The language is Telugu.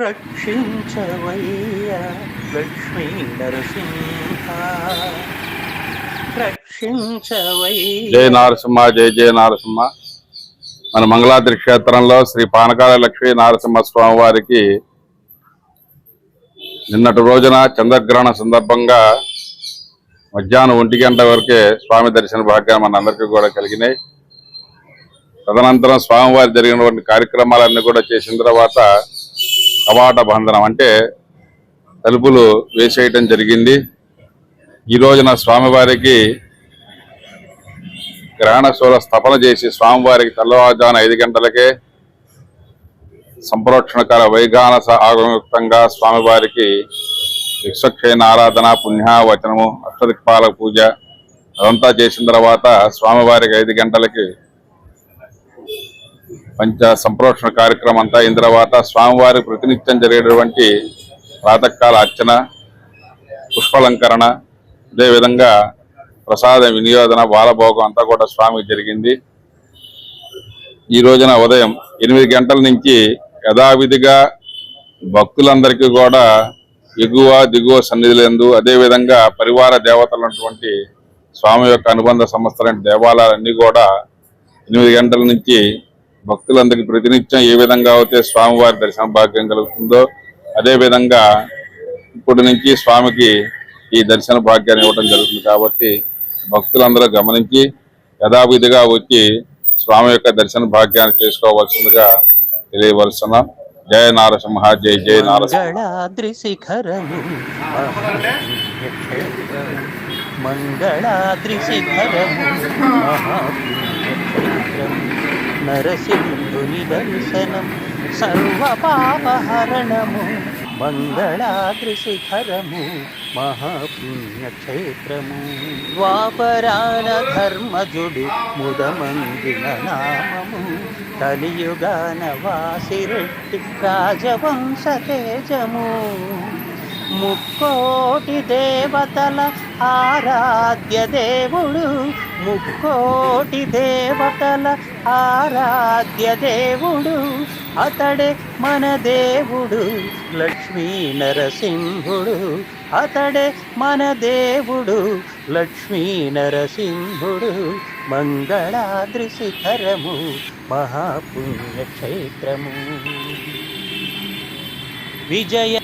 రక్షించవయ్యా. లక్ష్మీ నరసింహ రక్షించవయ్యా. జై నారసింహ జై జయ నారసింహ. మన మంగళాద్రి క్షేత్రంలో శ్రీ పానకాల లక్ష్మీ నారసింహ స్వామి వారికి నిన్నటి రోజున చంద్రగ్రహణ సందర్భంగా మధ్యాహ్నం ఒంటి గంట వరకే స్వామి దర్శన భాగ్యం మన అందరికీ కూడా కలిగినాయి. తదనంతరం స్వామివారి జరిగినటువంటి కార్యక్రమాలన్నీ కూడా చేసిన తర్వాత కవాట బంధనం అంటే తలుపులు వేసేయటం జరిగింది. ఈ రోజున స్వామివారికి గ్రహణశూల స్థాపన స్థపన చేసి స్వామివారికి తెల్లవారుజామున ఐదు గంటలకే సంప్రోక్షణకర వైగానస ఆగమయుక్తంగా స్వామివారికి విశ్వక్షయన ఆరాధన పుణ్యావచనము అష్టదిక్పాల పూజ అదంతా చేసిన తర్వాత స్వామివారికి ఐదు గంటలకి పంచ సంప్రోక్షణ కార్యక్రమం అంతా అయిన తర్వాత స్వామివారి ప్రతినిత్యం జరిగేటువంటి ప్రాతకాల అర్చన పుష్పలంకరణ అదేవిధంగా ప్రసాద వినియోగన బాలభోగం అంతా కూడా స్వామికి జరిగింది. ఈ రోజున ఉదయం ఎనిమిది గంటల నుంచి యథావిధిగా భక్తులందరికీ కూడా ఎగువ దిగువ సన్నిధులందు అదేవిధంగా పరివార దేవతలైనటువంటి స్వామి యొక్క అనుబంధ సంస్థలైన దేవాలయాలన్నీ కూడా ఎనిమిది గంటల నుంచి భక్తులందరికీ ప్రతినిత్యం ఏ విధంగా అయితే స్వామివారి దర్శన భాగ్యం కలుగుతుందో అదే విధంగా ఇప్పటి నుంచి స్వామికి ఈ దర్శన భాగ్యాన్ని ఇవ్వడం జరుగుతుంది కాబట్టి భక్తులందరూ గమనించి యథావిధిగా వచ్చి స్వామి యొక్క దర్శన భాగ్యాన్ని చేసుకోవాల్సిందిగా తెలియవలసిన జయ నారసింహ జై జయ నారసింహ. మంగళాద్రి శిఖరము. మంగళాద్రి శిఖరము. నరసింహుని దర్శనం సర్వపాపహరణము మంగళాద్రి శిఖరము మహాపుణ్యక్షేత్రము ద్వాపరాన ధర్మజుడు ముదమందిన నామము కలియుగాన వాసిరెడ్డి రాజవంశ తేజము ముక్కోటి దేవతల ఆరాధ్య దేవుడు ముక్కోటి దేవతల ఆరాధ్య దేవుడు. అతడే మన దేవుడు లక్ష్మీ నరసింహుడు. అతడే మన దేవుడు లక్ష్మీ నరసింహుడు. మంగళాద్రి శిఖరము మహాపుణ్యక్షేత్రము. విజయ